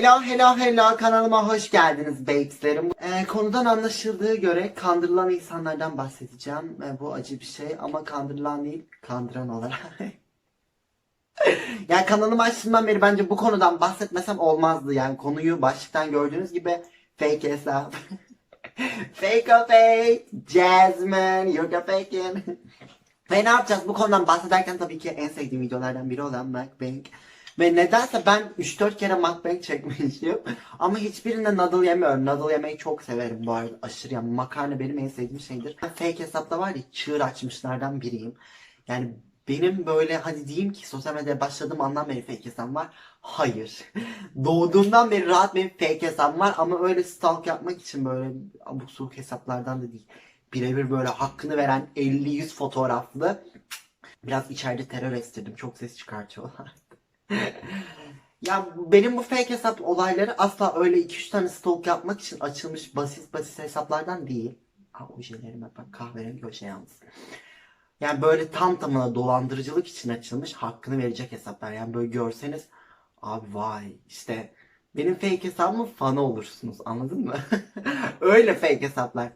Hello hello hello kanalıma hoş geldiniz babeslerim. Ee, konudan anlaşıldığı göre kandırılan insanlardan bahsedeceğim. Ee, bu acı bir şey ama kandırılan değil kandıran olarak. yani kanalımı açtığımdan beri bence bu konudan bahsetmesem olmazdı. Yani konuyu başlıktan gördüğünüz gibi fake hesap. fake o fake. Jasmine you're faking. Ve ne yapacağız? Bu konudan bahsederken tabii ki en sevdiğim videolardan biri olan mukbang. Ve nedense ben 3-4 kere mukbang çekmişim. Ama hiçbirinde noodle yemiyorum. Noodle yemeyi çok severim bu arada. Aşırı yani makarna benim en sevdiğim şeydir. Ben fake hesapta var ya çığır açmışlardan biriyim. Yani benim böyle hadi diyeyim ki sosyal medyaya başladığım andan beri fake hesabım var. Hayır. Doğduğumdan beri rahat benim fake hesabım var ama öyle stalk yapmak için böyle abuk subuk hesaplardan da değil. Birebir böyle hakkını veren 50-100 fotoğraflı biraz içeride terör estirdim. Çok ses çıkartıyorlar. ya benim bu fake hesap olayları asla öyle 2-3 tane stalk yapmak için açılmış basit basit hesaplardan değil. Ha ojelerime bak kahverengi oje yalnız. Yani böyle tam tamına dolandırıcılık için açılmış hakkını verecek hesaplar. Yani böyle görseniz abi vay işte benim fake hesabımın fanı olursunuz anladın mı? öyle fake hesaplar.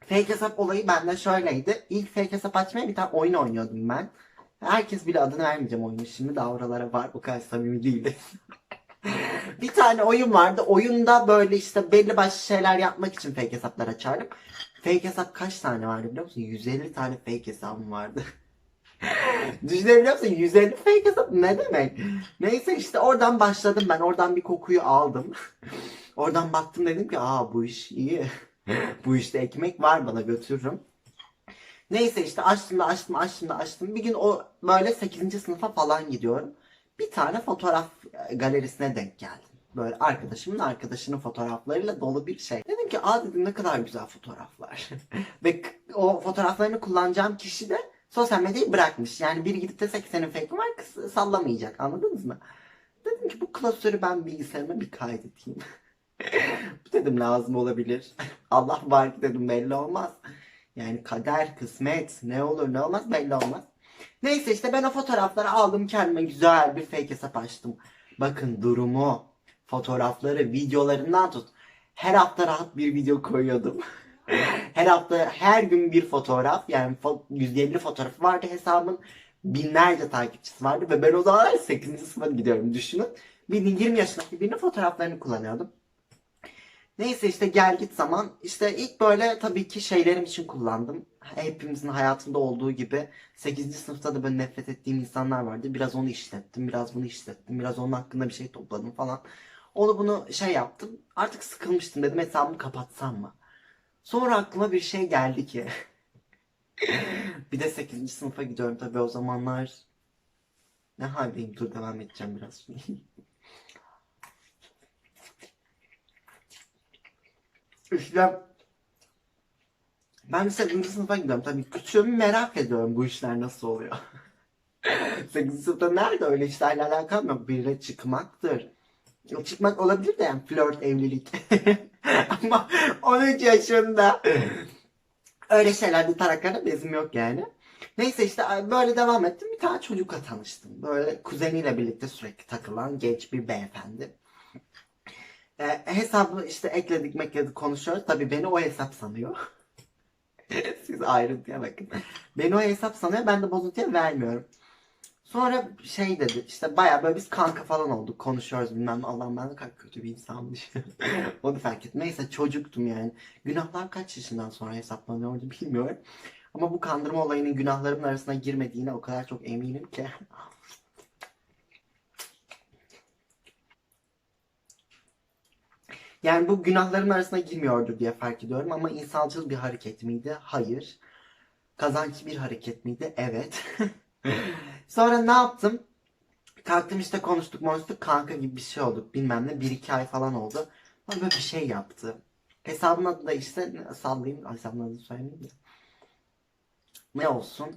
Fake hesap olayı bende şöyleydi. İlk fake hesap açmaya bir tane oyun oynuyordum ben. Herkes bile adını vermeyeceğim oyunu. Şimdi daha oralara var. O kadar samimi değildi. bir tane oyun vardı. Oyunda böyle işte belli başlı şeyler yapmak için fake hesaplar açardım. Fake hesap kaç tane vardı biliyor musun? 150 tane fake hesabım vardı. Düşünebiliyor musun? 150 fake hesap ne demek? Neyse işte oradan başladım ben. Oradan bir kokuyu aldım. oradan baktım dedim ki aa bu iş iyi. bu işte ekmek var bana götürürüm. Neyse işte açtım da açtım açtım da açtım. Bir gün o böyle 8. sınıfa falan gidiyorum. Bir tane fotoğraf e, galerisine denk geldim. Böyle arkadaşımın arkadaşının fotoğraflarıyla dolu bir şey. Dedim ki aa dedim ne kadar güzel fotoğraflar. Ve o fotoğraflarını kullanacağım kişi de sosyal medyayı bırakmış. Yani biri gidip de senin fake var kıs- sallamayacak anladınız mı? Dedim ki bu klasörü ben bilgisayarıma bir kaydedeyim. bu dedim lazım olabilir. Allah var ki dedim belli olmaz. Yani kader, kısmet ne olur ne olmaz belli olmaz. Neyse işte ben o fotoğrafları aldım kendime güzel bir fake hesap açtım. Bakın durumu, fotoğrafları, videolarından tut. Her hafta rahat bir video koyuyordum. her hafta her gün bir fotoğraf yani fo- 150 fotoğrafı vardı hesabın. Binlerce takipçisi vardı ve ben o zamanlar 8. sınıfa gidiyorum düşünün. Birinin 20 yaşındaki birinin fotoğraflarını kullanıyordum. Neyse işte gel git zaman işte ilk böyle tabii ki şeylerim için kullandım. Hepimizin hayatında olduğu gibi 8. sınıfta da böyle nefret ettiğim insanlar vardı. Biraz onu işlettim, biraz bunu işlettim, biraz onun hakkında bir şey topladım falan. Onu bunu şey yaptım. Artık sıkılmıştım dedim hesabımı kapatsam mı? Sonra aklıma bir şey geldi ki. bir de 8. sınıfa gidiyorum tabii o zamanlar. Ne haldeyim? Dur devam edeceğim biraz. İşte ben 8. sınıfa gidiyorum. Tabii küçüğümü merak ediyorum bu işler nasıl oluyor. 8. sınıfta nerede öyle işlerle alakam yok. Biriyle çıkmaktır. Yok, Çıkmak olabilir de yani flört, evlilik. Ama 13 yaşında öyle şeylerde taraklarda bezim yok yani. Neyse işte böyle devam ettim. Bir tane çocukla tanıştım. Böyle kuzeniyle birlikte sürekli takılan genç bir beyefendi. E, hesabı işte ekledik mekledik konuşuyoruz. Tabii beni o hesap sanıyor. Siz ayrıntıya bakın. Beni o hesap sanıyor. Ben de bozuntuya vermiyorum. Sonra şey dedi işte baya böyle biz kanka falan olduk. Konuşuyoruz bilmem. Allah'ım ben ne kadar kötü bir insanmış. Onu fark ettim. Neyse çocuktum yani. Günahlar kaç yaşından sonra hesaplanıyordu bilmiyorum. Ama bu kandırma olayının günahlarımın arasına girmediğine o kadar çok eminim ki. Yani bu günahların arasına girmiyordur diye fark ediyorum ama insancıl bir hareket miydi? Hayır. Kazançlı bir hareket miydi? Evet. Sonra ne yaptım? Kalktım işte konuştuk konuştuk kanka gibi bir şey olduk bilmem ne. Bir iki ay falan oldu. Ama böyle bir şey yaptı. Hesabın adı da işte sallayayım. Hesabın adını söylemeyeyim de. Ne olsun?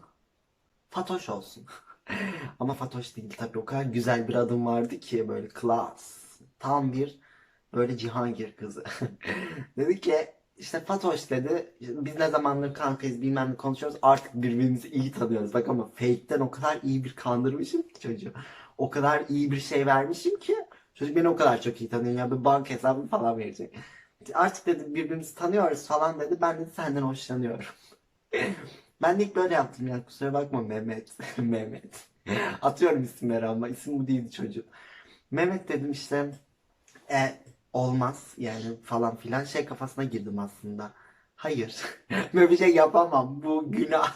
Fatoş olsun. Ama Fatoş değil tabii. O kadar güzel bir adım vardı ki böyle klas. Tam bir böyle Cihangir kızı. dedi ki işte Fatoş dedi. Biz ne zamandır kankayız bilmem ne konuşuyoruz. Artık birbirimizi iyi tanıyoruz. Bak ama fake'ten o kadar iyi bir kandırmışım ki çocuğu. O kadar iyi bir şey vermişim ki Çocuk beni o kadar çok iyi tanıyor ya bir banka hesabı falan verecek. Artık dedi birbirimizi tanıyoruz falan dedi. Ben de senden hoşlanıyorum. ben de ilk böyle yaptım ya kusura bakma Mehmet. Mehmet. Atıyorum isimleri ama isim bu değildi çocuk. Mehmet dedim işte e, olmaz yani falan filan şey kafasına girdim aslında. Hayır. Böyle bir şey yapamam. Bu günah.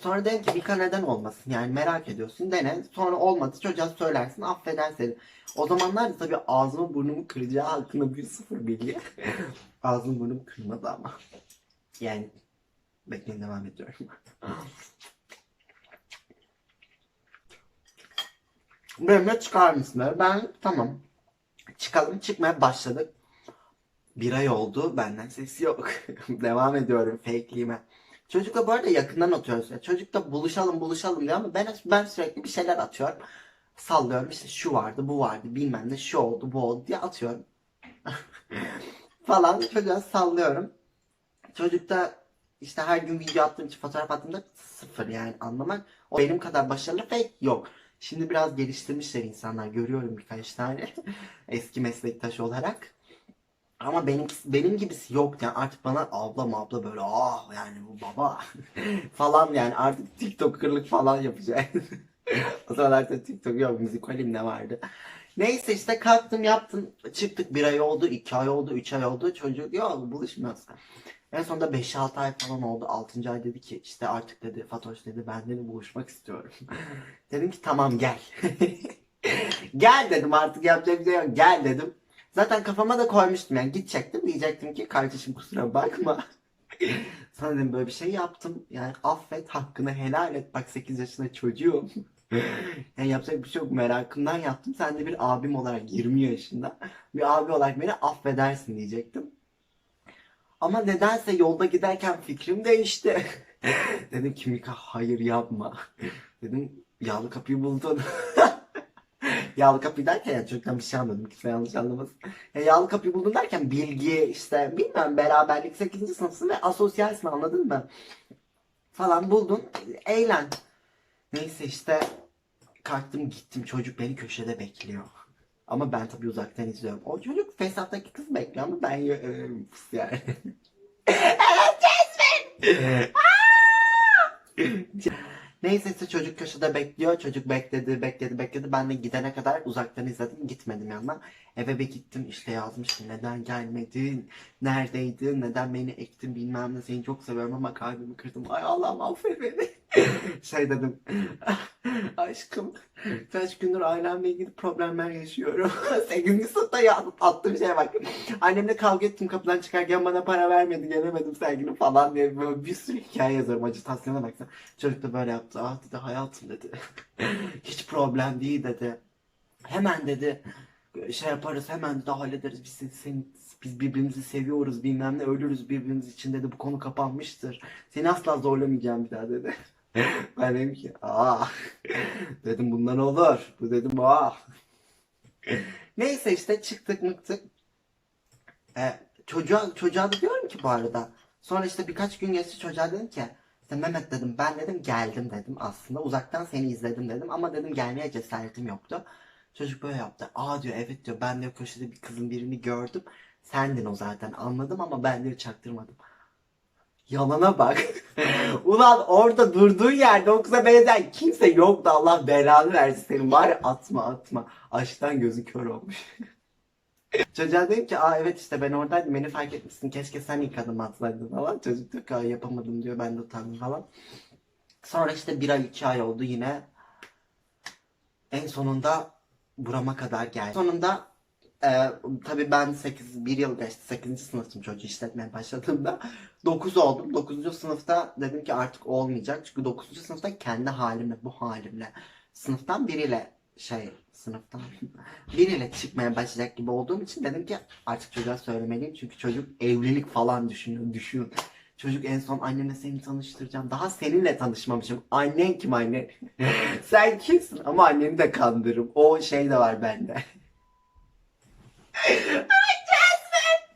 Sonra dedim ki Mika neden olmasın? Yani merak ediyorsun dene. Sonra olmadı çocuğa söylersin affeder seni. O zamanlar da tabii ağzımı burnumu kıracağı hakkında bir sıfır bilgi. Ağzım burnum kırmadı ama. Yani bekleyin devam ediyorum. Benimle çıkar mısın? Ben tamam. Çıkalım çıkmaya başladık. Bir ay oldu benden ses yok. devam ediyorum fakeliğime. Çocukla bu arada yakından atıyoruz. Ya. Çocukla buluşalım buluşalım diyor ama ben, ben sürekli bir şeyler atıyorum. Sallıyorum işte şu vardı bu vardı bilmem ne şu oldu bu oldu diye atıyorum. Falan çocuğa sallıyorum. Çocukta işte her gün video attığım için fotoğraf attığımda sıfır yani anlamak. O benim kadar başarılı fake yok. Şimdi biraz geliştirmişler insanlar. Görüyorum birkaç tane eski meslektaş olarak. Ama benim benim gibisi yok yani artık bana abla abla böyle ah yani bu baba falan yani artık TikToker'lık falan yapacağız. o zamanlarda TikTok yok müzikalim ne vardı. Neyse işte kalktım yaptım çıktık bir ay oldu iki ay oldu üç ay oldu çocuk yok buluşmuyoruz. En sonunda 5-6 ay falan oldu. 6. ay dedi ki işte artık dedi Fatoş dedi ben dedi buluşmak istiyorum. dedim ki tamam gel. gel dedim artık yapacak bir şey yok. Gel dedim. Zaten kafama da koymuştum yani gidecektim diyecektim ki kardeşim kusura bakma. Sana dedim böyle bir şey yaptım. Yani affet hakkını helal et. Bak 8 yaşında çocuğum. yani yapacak bir şey yok. Merakımdan yaptım. Sen de bir abim olarak 20 yaşında. Bir abi olarak beni affedersin diyecektim. Ama nedense yolda giderken fikrim değişti. Dedim ki Mika hayır yapma. Dedim yağlı kapıyı buldun. yağlı kapıyı derken yani çocuktan bir şey anladım. Kimse yanlış anlamasın. Ya, yağlı kapıyı buldun derken bilgi işte bilmem beraberlik 8. sınıfsın ve asosyalsin anladın mı? Falan buldun. Eğlen. Neyse işte kalktım gittim çocuk beni köşede bekliyor. Ama ben tabii uzaktan izliyorum. O çocuk Fesat'taki kız bekliyor ama ben e, yani. evet! Neyse işte çocuk köşede bekliyor. Çocuk bekledi, bekledi, bekledi. Ben de gidene kadar uzaktan izledim. Gitmedim yanına. Eve bir gittim işte yazmıştım. Neden gelmedin? Neredeydin? Neden beni ektin bilmem ne. Seni çok seviyorum ama kalbimi kırdım. Ay Allah'ım affet beni. şey dedim. Aşkım kaç gündür ailemle ilgili problemler yaşıyorum. 8. sınıfta ya, attığım şeye bak. Annemle kavga ettim kapıdan çıkarken bana para vermedi gelemedim sevgilim falan diye böyle bir sürü hikaye yazıyorum acıtasyona baksana. Çocuk da böyle yaptı. Ah dedi hayatım dedi. Hiç problem değil dedi. Hemen dedi şey yaparız hemen de hallederiz biz seni- biz birbirimizi seviyoruz bilmem ne ölürüz birbirimiz için dedi bu konu kapanmıştır. Seni asla zorlamayacağım bir daha dedi. Ben dedim ki ah dedim bundan olur. Bu dedim ah. Neyse işte çıktık mıktık. E, çocuğa, çocuğa da diyorum ki bu arada. Sonra işte birkaç gün geçti çocuğa dedim ki işte Mehmet dedim ben dedim geldim dedim aslında uzaktan seni izledim dedim ama dedim gelmeye cesaretim yoktu. Çocuk böyle yaptı. Aa diyor evet diyor ben de köşede bir kızın birini gördüm. Sendin o zaten anladım ama ben de çaktırmadım. Yalana bak. Ulan orada durduğun yerde o kıza benzer kimse yoktu. Allah belanı versin senin. Var atma atma. Aşktan gözü kör olmuş. Çocuğa dedim ki aa evet işte ben oradaydım beni fark etmişsin keşke sen ilk adım atsaydın falan. Çocuk diyor ki "Aa, yapamadım diyor ben de utandım falan. Sonra işte bir ay iki ay oldu yine. En sonunda burama kadar geldi. Sonunda e, tabii ben 8, bir yıl geçti 8. sınıftım çocuğu işletmeye başladığımda. 9 oldum. 9. sınıfta dedim ki artık olmayacak. Çünkü 9. sınıfta kendi halimle, bu halimle sınıftan biriyle şey sınıftan biriyle çıkmaya başlayacak gibi olduğum için dedim ki artık çocuğa söylemeliyim. Çünkü çocuk evlilik falan düşünüyor. Düşün. Çocuk en son annemle seni tanıştıracağım. Daha seninle tanışmamışım. Annen kim anne? Sen kimsin? Ama anneni de kandırırım. O şey de var bende.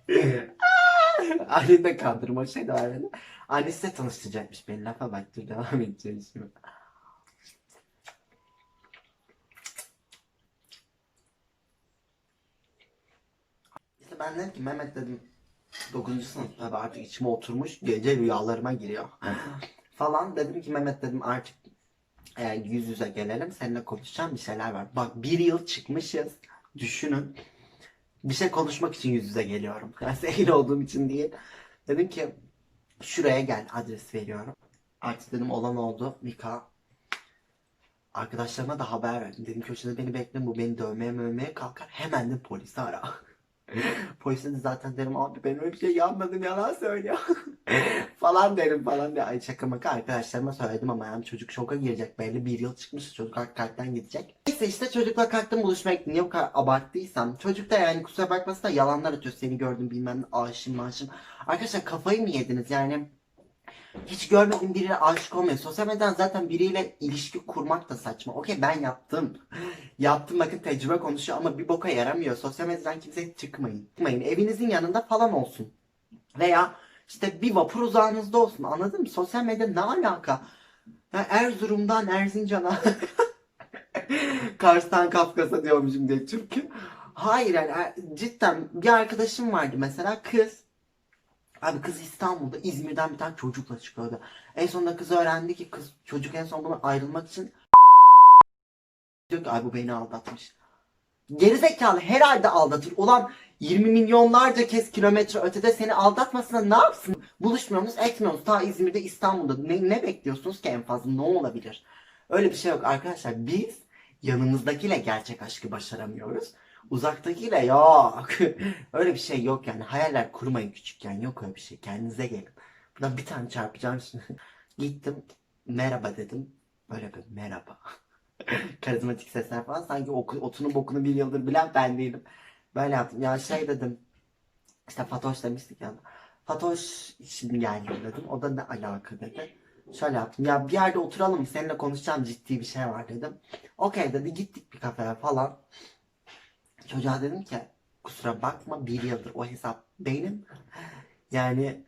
Anneni de kandırırım. O şey de var bende. Annesi de tanıştıracakmış beni. Lafa bak dur devam edeceğiz şimdi. Ben dedim ki Mehmet dedim 9. sınıf tabii artık içime oturmuş gece rüyalarıma giriyor. Falan dedim ki Mehmet dedim artık e, yüz yüze gelelim seninle konuşacağım bir şeyler var. Bak bir yıl çıkmışız düşünün. Bir şey konuşmak için yüz yüze geliyorum. Sehil olduğum için değil. Dedim ki şuraya gel adres veriyorum. Artık dedim olan oldu. Mika Arkadaşlarıma da haber verdim. Dedim köşede beni bekleyin bu beni dövmeye mövmeye kalkar. Hemen de polisi ara. Polise de zaten derim abi ben öyle bir şey yapmadım yalan söylüyor. falan derim falan diye. Ay şaka maka arkadaşlarıma söyledim ama yani çocuk şoka girecek belli bir yıl çıkmış çocuk kalp- kalpten gidecek. Neyse işte çocukla kalktım gittim. Niye bu kadar abarttıysam. Çocuk da yani kusura bakmasın da yalanlar atıyor. Seni gördüm bilmem ne aşığım aşığım. Arkadaşlar kafayı mı yediniz yani? Hiç görmediğim biriyle aşık olmuyor. Sosyal medyadan zaten biriyle ilişki kurmak da saçma. Okey ben yaptım. Yaptım bakın tecrübe konuşuyor ama bir boka yaramıyor. Sosyal medyadan kimseye çıkmayın. Çıkmayın. Evinizin yanında falan olsun. Veya işte bir vapur uzağınızda olsun. Anladın mı? Sosyal medya ne alaka? Ya Erzurum'dan Erzincan'a Kars'tan Kafkas'a diyormuşum diye çünkü. Hayır yani er- cidden bir arkadaşım vardı mesela kız Abi kız İstanbul'da İzmir'den bir tane çocukla çıkıyordu. En sonunda kız öğrendi ki kız çocuk en son bunu ayrılmak için diyor ki ay bu beni aldatmış. Gerizekalı herhalde aldatır. Ulan 20 milyonlarca kez kilometre ötede seni aldatmasına ne yapsın? Buluşmuyorsunuz etmiyorsunuz. Ta İzmir'de İstanbul'da ne, ne bekliyorsunuz ki en fazla ne olabilir? Öyle bir şey yok arkadaşlar. Biz yanımızdakiyle gerçek aşkı başaramıyoruz. Uzaktakiyle yok. öyle bir şey yok yani. Hayaller kurmayın küçükken. Yok öyle bir şey. Kendinize gelin. Buradan bir tane çarpacağım şimdi. Gittim. Merhaba dedim. Böyle bir merhaba. Karizmatik sesler falan. Sanki oku, otunun bokunu bir yıldır bilen ben değilim. Böyle yaptım. Ya şey dedim. İşte Fatoş demiştik ya. Fatoş şimdi geldim dedim. O da ne alaka dedi. Şöyle yaptım. Ya bir yerde oturalım? Seninle konuşacağım ciddi bir şey var dedim. Okey dedi. Gittik bir kafeye falan. Çocuğa dedim ki kusura bakma bir yıldır o hesap benim. Yani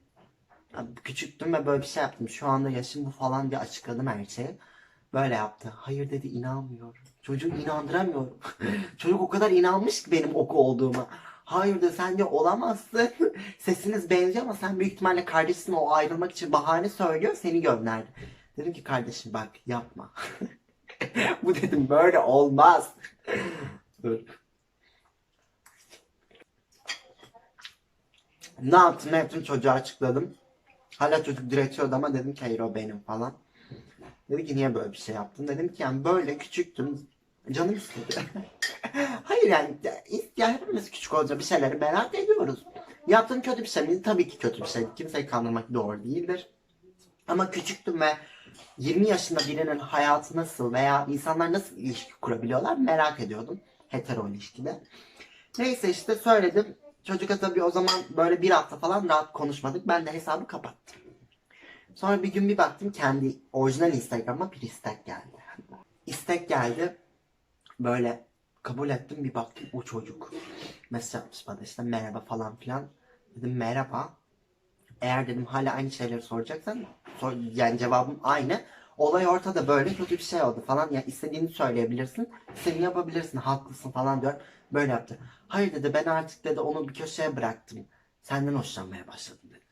ya küçüktüm ve böyle bir şey yaptım. Şu anda yaşım bu falan diye açıkladım her şeyi. Böyle yaptı. Hayır dedi inanmıyorum. Çocuğu inandıramıyorum. Çocuk o kadar inanmış ki benim oku olduğuma. Hayır de sen de olamazsın. Sesiniz benziyor ama sen büyük ihtimalle kardeşin o ayrılmak için bahane söylüyor seni gönderdi. Dedim ki kardeşim bak yapma. bu dedim böyle olmaz. Dur. Ne yaptım ne yaptım çocuğa açıkladım. Hala çocuk diretiyordu ama dedim ki hayır o benim falan. Dedi ki niye böyle bir şey yaptın? Dedim ki yani böyle küçüktüm. Canım istedi. hayır yani ya hepimiz küçük olunca bir şeyleri merak ediyoruz. Yaptığım kötü bir şey miydi? Tabii ki kötü bir şey. Kimseyi kandırmak doğru değildir. Ama küçüktüm ve 20 yaşında birinin hayatı nasıl veya insanlar nasıl ilişki kurabiliyorlar merak ediyordum. Hetero ilişkide. Neyse işte söyledim. Çocukla tabii o zaman böyle bir hafta falan rahat konuşmadık. Ben de hesabı kapattım. Sonra bir gün bir baktım kendi orijinal Instagram'a bir istek geldi. İstek geldi. Böyle kabul ettim bir baktım o çocuk. Mesaj atmış bana işte merhaba falan filan. Dedim merhaba. Eğer dedim hala aynı şeyleri soracaksan sor, yani cevabım aynı. Olay ortada böyle kötü bir şey oldu falan. Ya istediğini söyleyebilirsin. İstediğini yapabilirsin. Haklısın falan diyor. Böyle yaptı. Hayır dedi ben artık dedi onu bir köşeye bıraktım. Senden hoşlanmaya başladım dedi.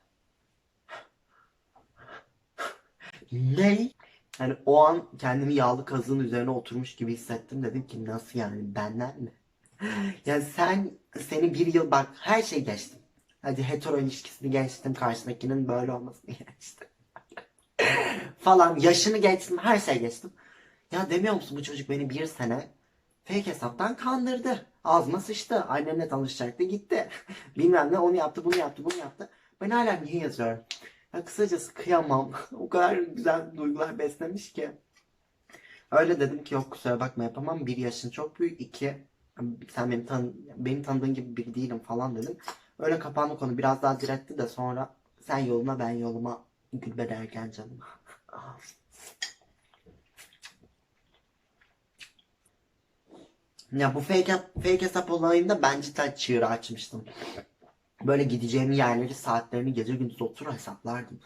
Ne? Yani o an kendimi yağlı kazığın üzerine oturmuş gibi hissettim. Dedim ki nasıl yani benden mi? Yani sen seni bir yıl bak her şey geçtim. Hadi hetero ilişkisini geçtim. Karşındakinin böyle olmasını geçtim. Falan yaşını geçtim. Her şey geçtim. Ya demiyor musun bu çocuk beni bir sene fake hesaptan kandırdı. Ağzıma sıçtı. Annemle tanışacaktı gitti. Bilmem ne onu yaptı bunu yaptı bunu yaptı. Ben hala niye yazıyorum? Ya kısacası kıyamam. o kadar güzel duygular beslemiş ki. Öyle dedim ki yok kusura bakma yapamam. Bir yaşın çok büyük. iki sen beni, tan beni tanıdığın gibi biri değilim falan dedim. Öyle kapandı konu. Biraz daha diretti de sonra sen yoluna ben yoluma gülbe derken canım. Ya bu fake, fake hesap olayında ben cidden çığırı açmıştım. Böyle gideceğim yerleri saatlerini gece gündüz otur hesaplardım.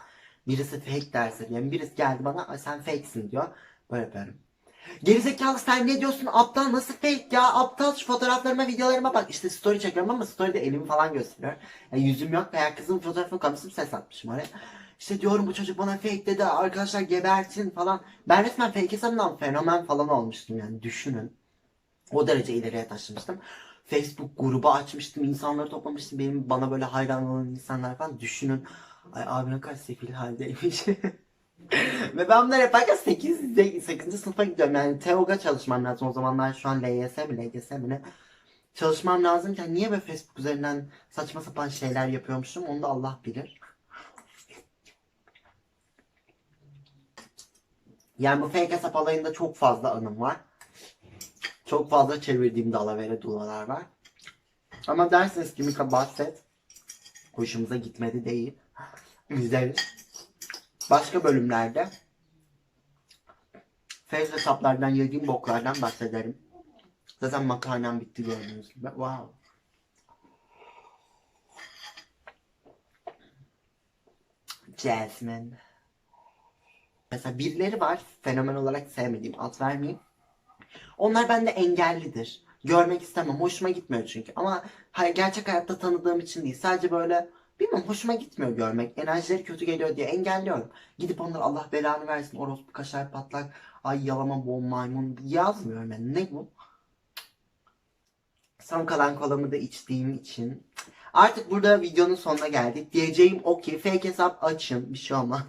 Birisi fake derse yani birisi geldi bana "Ay sen fakesin diyor. Böyle yaparım. Gerizekalı sen ne diyorsun aptal nasıl fake ya aptal şu fotoğraflarıma videolarıma bak işte story çekiyorum ama storyde elimi falan gösteriyor. Yani yüzüm yok veya kızın fotoğrafını koymuşum ses atmışım oraya. İşte diyorum bu çocuk bana fake dedi arkadaşlar gebertin falan. Ben resmen fake hesabından fenomen falan olmuştum yani düşünün. O derece ileriye taşımıştım. Facebook grubu açmıştım, insanları toplamıştım. Benim bana böyle hayran olan insanlar falan düşünün. Ay abi ne kadar sefil haldeymiş. Ve ben bunları yaparken 8, 8. sınıfa gidiyorum. Yani TEOG'a çalışmam lazım. O zamanlar şu an LYS mi LGS mi ne? Çalışmam lazımken niye böyle Facebook üzerinden saçma sapan şeyler yapıyormuşum onu da Allah bilir. Yani bu fake hesap olayında çok fazla anım var. Çok fazla çevirdiğim dalavere dulalar var. Ama dersiniz ki Mika bahset. Hoşumuza gitmedi değil. İzleriz. Başka bölümlerde fake hesaplardan yediğim boklardan bahsederim. Zaten makarnam bitti gördüğünüz gibi. Wow. Jasmine. Mesela birileri var fenomen olarak sevmediğim alt vermeyeyim. Onlar bende engellidir. Görmek istemem. Hoşuma gitmiyor çünkü. Ama hayır, gerçek hayatta tanıdığım için değil. Sadece böyle bilmiyorum hoşuma gitmiyor görmek. Enerjileri kötü geliyor diye engelliyorum. Gidip onlara Allah belanı versin. Orospu kaşar patlak. Ay yalama bom maymun yazmıyorum ben. Ne bu? Son kalan kolamı da içtiğim için. Artık burada videonun sonuna geldik. Diyeceğim o ki fake hesap açın. Bir şey olmaz.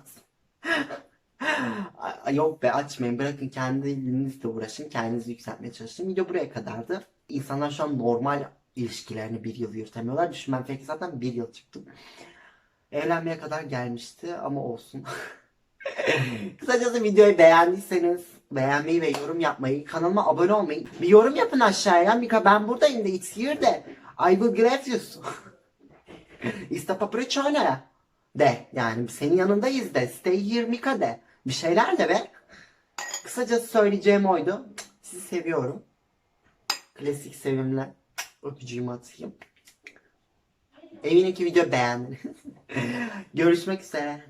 Yok be açmayın. Bırakın kendinizle uğraşın. Kendinizi yükseltmeye çalışın. Video buraya kadardı. İnsanlar şu an normal ilişkilerini bir yıl yürütemiyorlar. Düşün ben fake hesaptan bir yıl çıktım. Evlenmeye kadar gelmişti ama olsun. Kısacası videoyu beğendiyseniz beğenmeyi ve yorum yapmayı, kanalıma abone olmayı, bir yorum yapın aşağıya. Mika ben buradayım de it's here de. I will grab you. İsta papriçone de. Yani senin yanındayız de. Stay here Mika de. Bir şeyler de be. Kısacası söyleyeceğim oydu. Sizi seviyorum. Klasik sevimle öpücüğümü atayım. Eminim ki video beğendiniz. Görüşmek üzere.